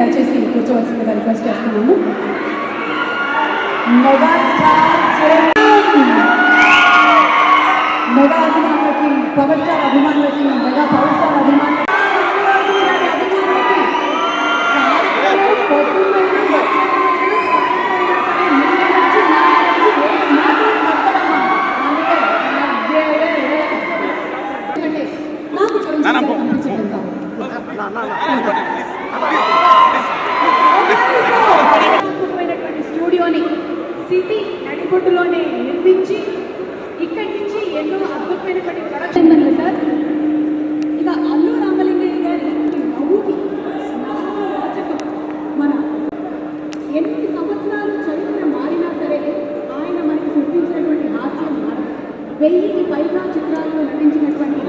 దయచేసి కూర్చోవలసిందిగా రిక్వెస్ట్ చేస్తున్నాము. మెగాస్టార్ సిటీ నడిబొడ్డులోనే నిర్మించి ఇక్కడి నుంచి ఎన్నో అద్భుతమైనటువంటి ప్రొడక్షన్ సార్. ఇక అల్లు రామలింగయ్య గారి నవ్వుకి రాజకం మన ఎన్ని సంవత్సరాలు చరిత్ర మారినా సరే ఆయన మనకి చూపించినటువంటి హాస్యం మారదు. వెయ్యికి పైగా చిత్రాల్లో నటించినటువంటి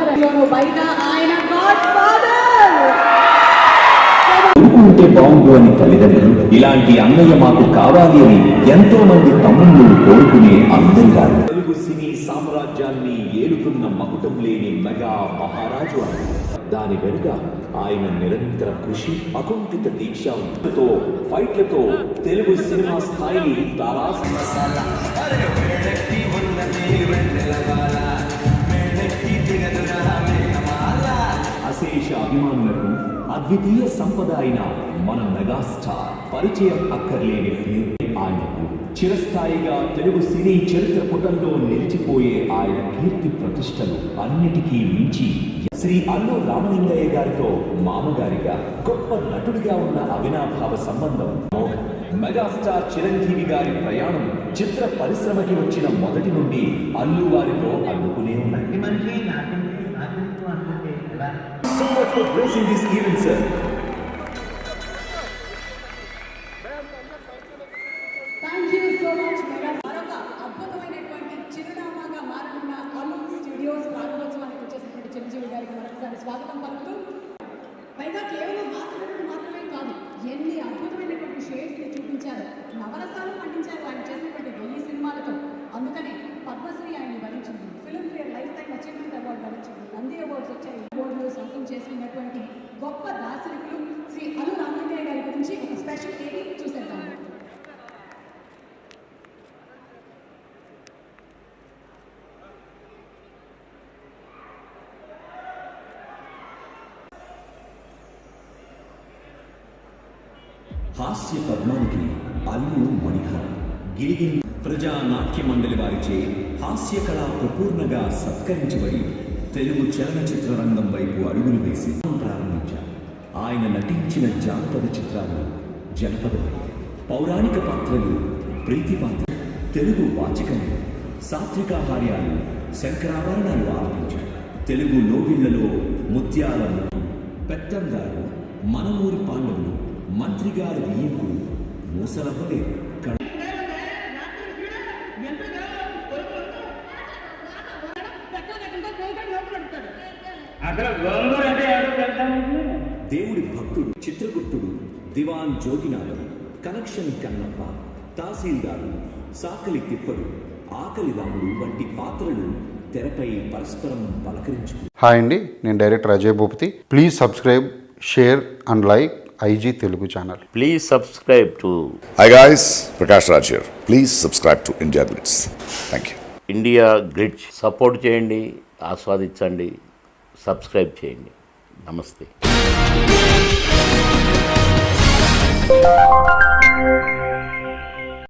ఫాదర్ బయట ఆయన గాడ్ ఫాదర్ కొడుకు ఉంటే బాగుండు అని తల్లిదండ్రులు ఇలాంటి అన్నయ్య మాకు కావాలి అని ఎంతో మంది తమ్ముళ్ళు కోరుకునే అందరి గారు తెలుగు సినీ సామ్రాజ్యాన్ని ఏలుతున్న మకుటం లేని మెగా మహారాజు అని. దాని వెనుక ఆయన నిరంతర కృషి అకుంఠిత దీక్షతో ఫైట్లతో తెలుగు సినిమా స్థాయిని తారాస్ అభిమానులకు అద్వితీయ సంపద అయిన మన మెగాస్టార్ పరిచయం అక్కర్లేని ఫీల్ ఆయనకు చిరస్థాయిగా తెలుగు సినీ చరిత్ర పుటంలో నిలిచిపోయే ఆయన కీర్తి ప్రతిష్టలు అన్నిటికీ మించి శ్రీ అల్లు రామలింగయ్య గారితో మామగారిగా గొప్ప నటుడిగా ఉన్న అవినాభావ సంబంధం మెగాస్టార్ చిరంజీవి గారి ప్రయాణం చిత్ర పరిశ్రమకి వచ్చిన మొదటి నుండి అల్లు వారితో అల్లుకునే ఉన్నాయి. So much for gracing this event, sir. Thank మరొక అద్భుతమైనటువంటి చిరునామాగా మారనున్న అల్లు స్టూడియోస్ ప్రారంభోత్సవానికి వచ్చేసినటువంటి చిరంజీవి గారికి మరొకసారి స్వాగతం పలుకుతూ పైగా కేవలం హాస్యనటుడు మాత్రమే కాదు ఎన్ని అద్భుతమైనటువంటి షేడ్స్ని చూపించారు. నవరసాలు పండించారు ఆయన చేసినటువంటి వెయ్యి సినిమాలతో. అందుకనే హాస్య పద్మానికి అల్లు మణిహర్. గిరిగిరి ప్రజా నాట్య మండలి వారిచే హాస్య కళా ప్రపూర్ణగా సత్కరించబడి తెలుగు చలనచిత్ర రంగం వైపు అడుగులు వేసి ప్రారంభించారు. ఆయన నటించిన జానపద చిత్రాలు జనపద పౌరాణిక పాత్రలు ప్రీతి పాత్ర తెలుగు వాచికలు సాత్వికాహార్యాలు శంకరాభరణాలు ఆరంభించారు తెలుగు లోగిళ్ళలో ముత్యాల పెత్తందారు మనమూరి మన ఊరి పాండవులు మంత్రిగారి గారు మూసలవ్వలేదు దేవుడి భక్తుడు చిత్రగుప్తుడు దివాన్ జోగినాథం కనెక్షన్ కన్నప్ప తహసీల్దారు సాకలి తిప్పడు ఆకలి రాముడు వంటి పాత్రలు తెరపై పరస్పరం పలకరించుకు హాయ్ అండి నేను director Ajay Bhupathi. Please subscribe share and like. IG Telugu channel. Please subscribe to hi guys Prakash Raj here please subscribe to India Glitz thank you India Glitz support చేయండి ఆస్వాదించండి సబ్స్క్రైబ్ చేయండి. నమస్తే